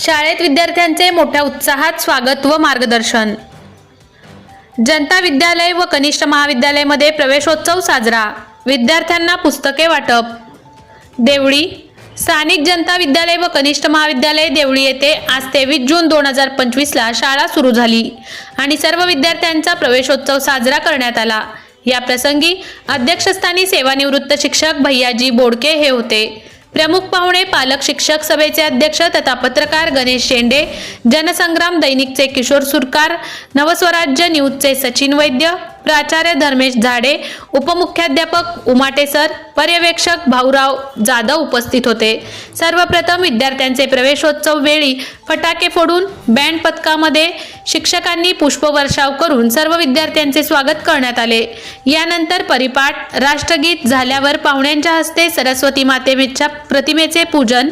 शाळेत विद्यार्थ्यांचे मोठ्या उत्साहात स्वागत व मार्गदर्शन. जनता विद्यालय व कनिष्ठ महाविद्यालयमध्ये प्रवेशोत्सव साजरा. विद्यार्थ्यांना पुस्तके वाटप. देवळी स्थानिक जनता विद्यालय व कनिष्ठ महाविद्यालय देवळी येथे आज तेवीस जून दोन हजार पंचवीसला शाळा सुरू झाली आणि सर्व विद्यार्थ्यांचा प्रवेशोत्सव साजरा करण्यात आला. या प्रसंगी अध्यक्षस्थानी सेवानिवृत्त शिक्षक भैयाजी बोडके हे होते. प्रमुख पाहुणे पालक शिक्षक सभेचे अध्यक्ष तथा पत्रकार गणेश शेंडे जनसंग्राम दैनिकचे किशोर सुरकार नवस्वराज्य न्यूजचे सचिन वैद्य प्राचार्य धर्मेश झाडे उपमुख्याध्यापक उमाटे सर पर्यवेक्षक भाऊराव जाधव उपस्थित होते. सर्वप्रथम विद्यार्थ्यांचे प्रवेशोत्सव वेळी फटाके फोडून बँड पथकामध्ये शिक्षकांनी पुष्पवर्षाव करून सर्व विद्यार्थ्यांचे स्वागत करण्यात आले. यानंतर परिपाठ राष्ट्रगीत झाल्यावर पाहुण्यांच्या हस्ते सरस्वती मातेच्या प्रतिमेचे पूजन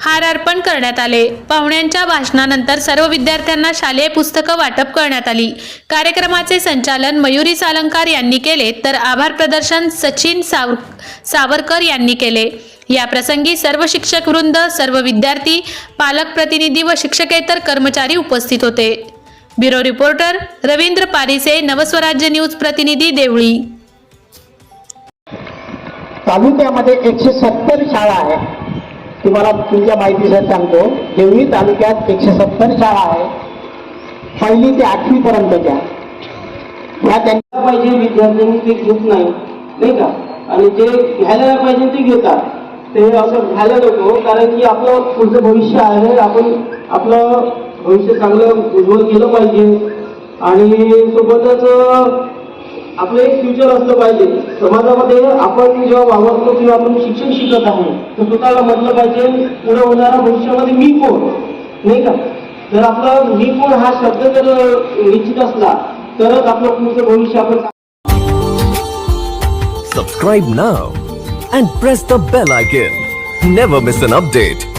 हार अर्पण करण्यात आले. पाहुण्यांच्या भाषणानंतर सर्व विद्यार्थ्यांना शालेय पुस्तकं वाटप करण्यात आली. कार्यक्रमाचे संचालन मयुरी सालंकार यांनी केले तर आभार प्रदर्शन सचिन साव सावरकर यांनी केले. या प्रसंगी सर्व शिक्षक वृंद सर्व विद्यार्थी पालक प्रतिनिधी व शिक्षकेतर कर्मचारी उपस्थित होते. Bureau reporter Ravindra Parise Navswarajya news प्रतिनिधी देवळी. तालुक्यामध्ये एकशे सत्तर शाळा आहेत. तुम्हाला तुमच्या माहितीसाठी सांगतो देवळी तालुक्यात एकशे सत्तर शाळा आहे. पहिली ते आठवी पर्यंत ह्या त्यांच्या पाहिजे विद्यार्थ्यांनी ते घेत नाही नाही का? आणि जे घ्यायला पाहिजे ते घेतात. ते असं घ्यायला नको कारण की आपलं पुढचं भविष्य आहे आपण आपलं भविष्य चांगलं उज्ज्वल केलं पाहिजे. आणि सोबतच आपलं एक फ्युचर असलं पाहिजे. समाजामध्ये आपण जेव्हा वावरतो किंवा आपण शिक्षण शिकत आहे तर स्वतःला म्हटलं पाहिजे पुढे होणाऱ्या भविष्यामध्ये मी कोण? नाही का? जर आपला मी कोण हा शब्द जर निश्चित असला तरच आपलं पुढचं भविष्य आपण subscribe now and press the bell icon never miss an update